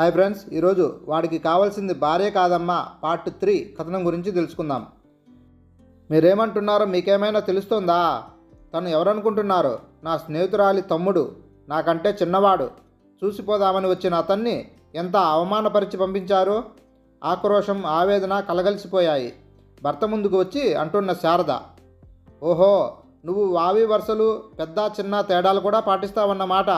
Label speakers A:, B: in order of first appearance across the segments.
A: Hi friends ఈరోజు వాడికి కావాల్సింది భార్య కాదమ్మా పార్ట్ త్రీ కథనం గురించి తెలుసుకుందాం. మీరేమంటున్నారో మీకేమైనా తెలుస్తుందా? తను ఎవరనుకుంటున్నారు? నా స్నేహితురాలి తమ్ముడు నాకంటే చిన్నవాడు. చూసిపోదామని వచ్చిన అతన్ని ఎంత అవమానపరిచి పంపించారు? ఆక్రోశం ఆవేదన కలగలిసిపోయాయి. భర్త ముందుకు వచ్చి అంటున్న శారద ఓహో నువ్వు వావి వరుసలు పెద్ద చిన్న తేడాలు కూడా పాటిస్తావన్నమాట.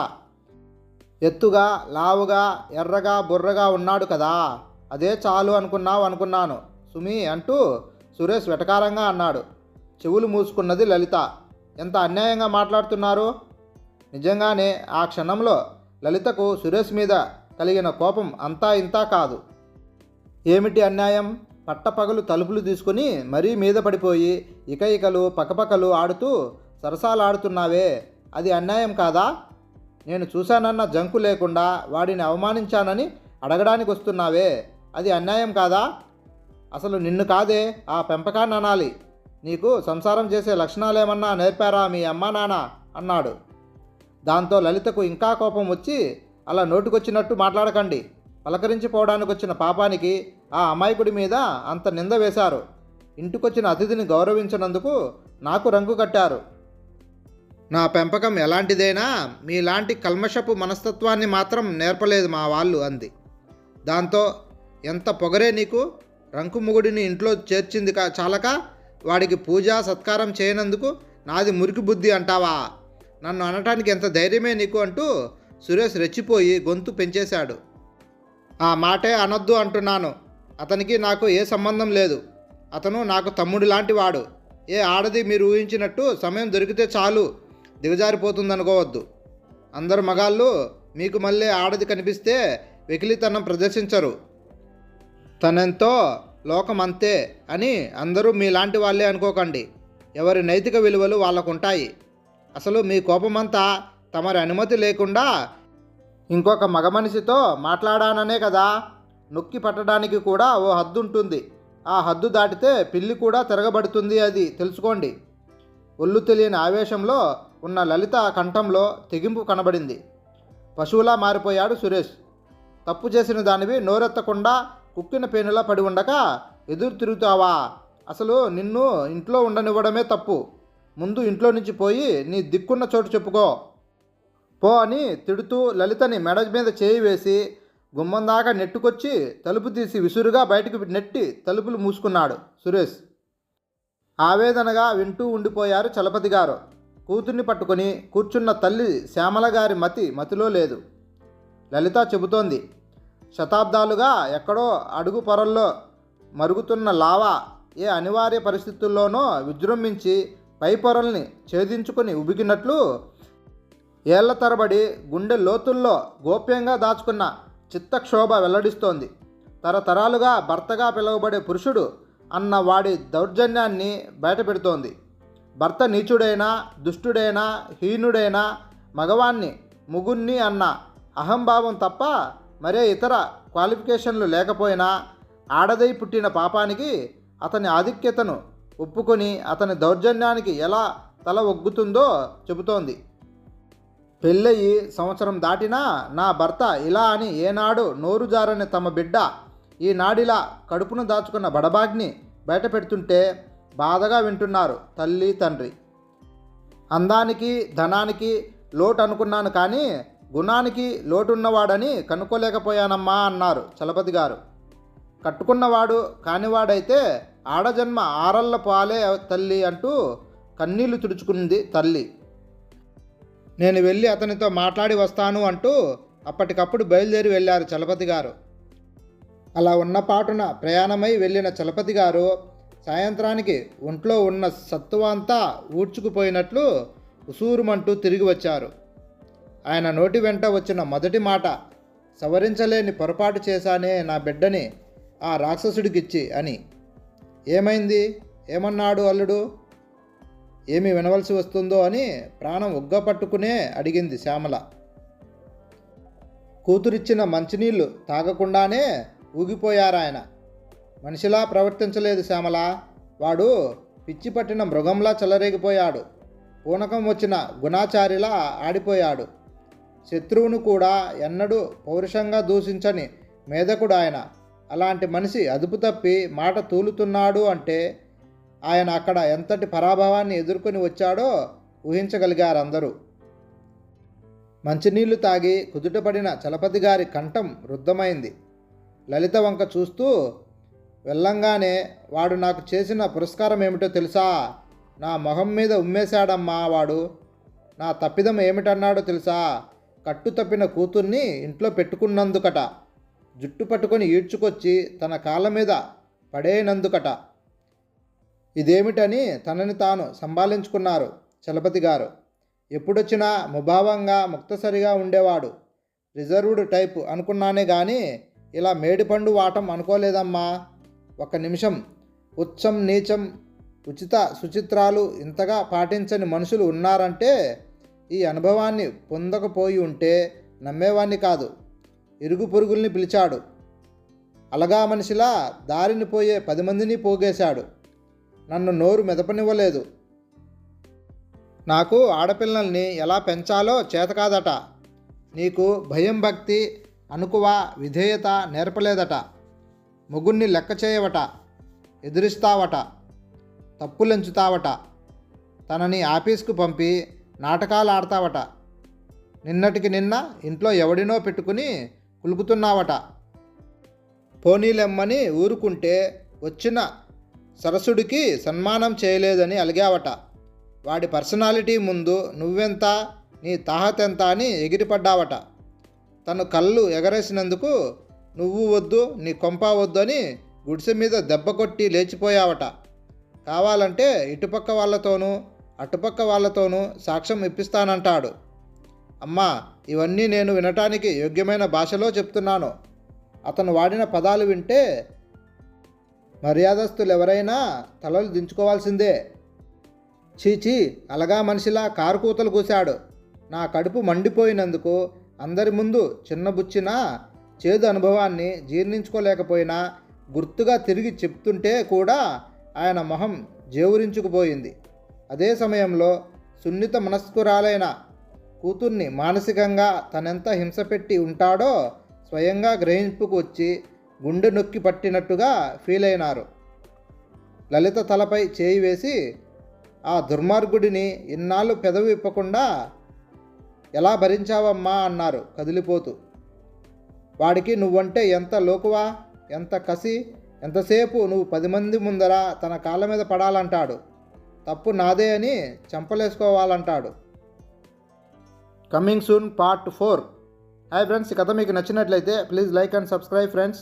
A: ఎత్తుగా లావుగా ఎర్రగా బుర్రగా ఉన్నాడు కదా. అదే చాలు అనుకున్నావు అనుకున్నాను. సుమి అంటూ సురేష్ వెటకారంగా అన్నాడు. చెవులు మూసుకున్నది లలిత. ఎంత అన్యాయంగా మాట్లాడుతున్నారు? నిజంగానే ఆ క్షణంలో లలితకు సురేష్ మీద కలిగిన కోపం అంతా ఇంతా కాదు. ఏమిటి అన్యాయం? పట్టపగలు తలుపులు తీసుకుని మరీ మీద పడిపోయి ఇక ఇకలు పకపకలు ఆడుతూ సరసాలాడుతున్నావే. అది అన్యాయం కాదా? నేను చూశానన్న జంకు లేకుండా వాడిని అవమానించానని అడగడానికి వస్తున్నావే. అది అన్యాయం కాదా? అసలు నిన్ను కాదే ఆ పెంపకాన్ని అనాలి. నీకు సంసారం చేసే లక్షణాలేమన్నా నేర్పారా మీ అమ్మా నాన్న? అన్నాడు. దాంతో లలితకు ఇంకా కోపం వచ్చి అలా నోటికొచ్చినట్టు మాట్లాడకండి. పలకరించిపోవడానికి వచ్చిన పాపానికి ఆ అమాయకుడి మీద అంత నింద వేశారు. ఇంటికొచ్చిన అతిథిని గౌరవించినందుకు నాకు రంగు కట్టారు. నా పెంపకం ఎలాంటిదైనా మీలాంటి కల్మషపు మనస్తత్వాన్ని మాత్రం నేర్పలేదు మా వాళ్ళు అంది. దాంతో ఎంత పొగరే నీకు? రంకుముగుడిని ఇంట్లో చేర్చింది కా చాలక? వాడికి పూజ సత్కారం చేయనందుకు నాది మురికి బుద్ధి అంటావా? నన్ను అనటానికి ఎంత ధైర్యమే నీకు అంటూ సురేష్ రెచ్చిపోయి గొంతు పెంచేశాడు. ఆ మాటే అనొద్దు అంటున్నాను. అతనికి నాకు ఏ సంబంధం లేదు. అతను నాకు తమ్ముడు లాంటి వాడు ఏ ఆడది మీరు ఊహించినట్టు సమయం దొరికితే చాలు. దిగజారిపోతుందనుకోవద్దు. అందరు మగాళ్ళు మీకు మళ్ళీ ఆడది కనిపిస్తే వెకిలితనం ప్రదర్శించరు. తనెంతో లోకమంతే అని అందరూ మీలాంటి వాళ్ళే అనుకోకండి. ఎవరి నైతిక విలువలు వాళ్ళకుంటాయి. అసలు మీ కోపమంతా తమరి అనుమతి లేకుండా ఇంకొక మగ మనిషితో మాట్లాడాననే కదా? నొక్కి పట్టడానికి కూడా ఓ హద్దు ఉంటుంది ఆ హద్దు దాటితే పిల్లి కూడా తిరగబడుతుంది అది తెలుసుకోండి. ఒళ్ళు తెలియని ఆవేశంలో ఉన్న లలిత కంఠంలో తెగింపు కనబడింది. పశువులా మారిపోయాడు సురేష్. తప్పు చేసిన దానివి నోరెత్తకుండా కుక్కిన పేనులా పడి ఉండక ఎదురు తిరుగుతావా? అసలు నిన్ను ఇంట్లో ఉండనివ్వడమే తప్పు. ముందు ఇంట్లో నుంచి పోయి నీ దిక్కున్న చోటు చెప్పుకో. పో అని తిడుతూ లలితని మెడ మీద చేయి వేసి గుమ్మం దాకా నెట్టుకొచ్చి తలుపు తీసి విసురుగా బయటకు నెట్టి తలుపులు మూసుకున్నాడు సురేష్. ఆవేదనగా వింటూ ఉండిపోయారు చలపతి గారు. కూతుర్ని పట్టుకొని కూర్చున్న తల్లి శ్యామల గారి మతి మతిలో లేదు. లలిత చెబుతోంది శతాబ్దాలుగా ఎక్కడో అడుగు పొరల్లో మరుగుతున్న లావా ఏ అనివార్య పరిస్థితుల్లోనో విజృంభించి పై పొరల్ని ఛేదించుకొని ఉబికినట్లు ఏళ్ళ తరబడి గుండె లోతుల్లో గోప్యంగా దాచుకున్న చిత్తక్షోభ వెల్లడిస్తోంది. తరతరాలుగా భర్తగా పిలువబడే పురుషుడు అన్న వాడి దౌర్జన్యాన్ని బయటపెడుతోంది. భర్త నీచుడైనా దుష్టుడైనా హీనుడైనా మగవాణ్ణి ముగుణ్ణి అన్న అహంభావం తప్ప మరే ఇతర క్వాలిఫికేషన్లు లేకపోయినా ఆడదై పుట్టిన పాపానికి అతని ఆధిక్యతను ఒప్పుకొని అతని దౌర్జన్యానికి ఎలా తల ఒగ్గుతుందో చెబుతోంది. పెళ్ళయి సంవత్సరం దాటినా నా భర్త ఇలా అని ఏనాడు నోరు జారని తమ బిడ్డ ఈనాడిలా కడుపును దాచుకున్న బడబాగ్ని బయటపెడుతుంటే బాధగా వింటున్నారు తల్లి తండ్రి. అందానికి ధనానికి లోటు అనుకున్నాను కానీ గుణానికి లోటున్నవాడని కనుక్కోలేకపోయానమ్మా అన్నారు చలపతి గారు. కట్టుకున్నవాడు కానివాడైతే ఆడజన్మ ఆరళ్ళ పాలే తల్లి అంటూ కన్నీళ్ళు తుడుచుకుంది తల్లి. నేను వెళ్ళి అతనితో మాట్లాడి వస్తాను అంటూ అప్పటికప్పుడు బయలుదేరి వెళ్ళారు చలపతి గారు. అలా ఉన్న పాటున ప్రయాణమై వెళ్ళిన చలపతి గారు సాయంత్రానికి ఒంట్లో ఉన్న సత్తువ అంతా ఊడ్చుకుపోయినట్లు ఉసూరుమంటూ తిరిగి వచ్చారు. ఆయన నోటి వెంట వచ్చిన మొదటి మాట సవరించలేని పొరపాటు చేశానే నా బిడ్డని ఆ రాక్షసుడికిచ్చి అని. ఏమైంది? ఏమన్నాడు అల్లుడు? ఏమి వినవలసి వస్తుందో అని ప్రాణం ఉగ్గపట్టుకునే అడిగింది శ్యామల. కూతురిచ్చిన మంచినీళ్ళు తాగకుండానే ఊగిపోయారాయన. మనిషిలా ప్రవర్తించలేదు శ్యామల. వాడు పిచ్చి పట్టిన మృగంలా చెలరేగిపోయాడు. పూనకం వచ్చిన గుణాచారిలా ఆడిపోయాడు. శత్రువును కూడా ఎన్నడూ పౌరుషంగా దూషించని మేధకుడు ఆయన. అలాంటి మనిషి అదుపు తప్పి మాట తూలుతున్నాడు అంటే ఆయన అక్కడ ఎంతటి పరాభవాన్ని ఎదుర్కొని వచ్చాడో ఊహించగలిగారు అందరూ మంచినీళ్ళు తాగి కుదుటపడిన చలపతి గారి కంఠం రుద్ధమైంది. లలిత వంక చూస్తూ వెళ్ళంగానే వాడు నాకు చేసిన పురస్కారం ఏమిటో తెలుసా? నా మొహం మీద ఉమ్మేశాడమ్మా వాడు. నా తప్పిదం ఏమిటన్నాడో తెలుసా? కట్టు తప్పిన కూతుర్ని ఇంట్లో పెట్టుకున్నందుకట. జుట్టు పట్టుకొని ఈడ్చుకొచ్చి తన కాళ్ళ మీద పడేనందుకట. ఇదేమిటని తనని తాను సంభాళించుకున్నారు చలపతి గారు. ఎప్పుడొచ్చినా ముభావంగా ముక్తసరిగా ఉండేవాడు. రిజర్వ్డ్ టైప్ అనుకున్నానే కానీ ఇలా మేడిపండు వాటం అనుకోలేదమ్మా. ఒక నిమిషం. ఉచ్చం నీచం ఉచిత సుచిత్రాలు ఇంతగా పాటించని మనుషులు ఉన్నారంటే ఈ అనుభవాన్ని పొందకపోయి ఉంటే నమ్మేవాణ్ణి కాదు. ఇరుగు పొరుగుల్ని పిలిచాడు. అలగా మనిషిలా దారిని పోయే పది మందిని పోగేశాడు. నన్ను నోరు మెదపనివ్వలేదు. నాకు ఆడపిల్లల్ని ఎలా పెంచాలో చేత కాదట నీకు భయం భక్తి అనుకువ విధేయత నేర్పలేదట. మొగుణ్ణి లెక్క చేయవట ఎదురిస్తావట తప్పులెంచుతావట తనని ఆఫీస్కు పంపి నాటకాలు ఆడతావట నిన్నటికి నిన్న ఇంట్లో ఎవడినో పెట్టుకుని కులుకుతున్నావట. పోనీలెమ్మని ఊరుకుంటే వచ్చిన సరసుడికి సన్మానం చేయలేదని అలిగావట. వాడి పర్సనాలిటీ ముందు నువ్వెంత నీ తాహతెంత అని ఎగిరిపడ్డావట. తను కళ్ళు ఎగరేసినందుకు నువ్వు వద్దు నీ కొంప వద్దు అని గుడిసె మీద దెబ్బ కొట్టి లేచిపోయావట. కావాలంటే ఇటుపక్క వాళ్ళతోనూ అటుపక్క వాళ్ళతోనూ సాక్ష్యం ఇప్పిస్తానంటాడు. అమ్మా ఇవన్నీ నేను వినటానికి యోగ్యమైన భాషలో చెప్తున్నాను. అతను వాడిన పదాలు వింటే మర్యాదస్తులు ఎవరైనా తలలు దించుకోవాల్సిందే. చీచీ అలగా మనిషిలా కారు కూతలు కూశాడు. నా కడుపు మండిపోయినందుకు అందరి ముందు చిన్నబుచ్చిన చేదు అనుభవాన్ని జీర్ణించుకోలేకపోయినా గుర్తుగా తిరిగి చెప్తుంటే కూడా ఆయన మొహం జేవురించుకుపోయింది. అదే సమయంలో సున్నిత మనస్కురాలైన కూతుర్ని మానసికంగా తనెంత హింసపెట్టి ఉంటాడో స్వయంగా గ్రహింపుకు వచ్చి గుండె నొక్కి పట్టినట్టుగా ఫీల్ అయినారు లలిత తలపై చేయి వేసి ఆ దుర్మార్గుడిని ఇన్నాళ్ళు పెదవి ఇప్పకుండా ఎలా భరించావమ్మా అన్నారు కదిలిపోతూ. వాడికి నువ్వంటే ఎంత లోకువా? ఎంత కసి? ఎంతసేపు నువ్వు పది మంది ముందర తన కాళ్ళ మీద పడాలంటాడు? తప్పు నాదే అని చంపలేసుకోవాలంటాడు. Coming soon part four. Hi friends ఈ కథ మీకు నచ్చినట్లయితే please like and subscribe friends.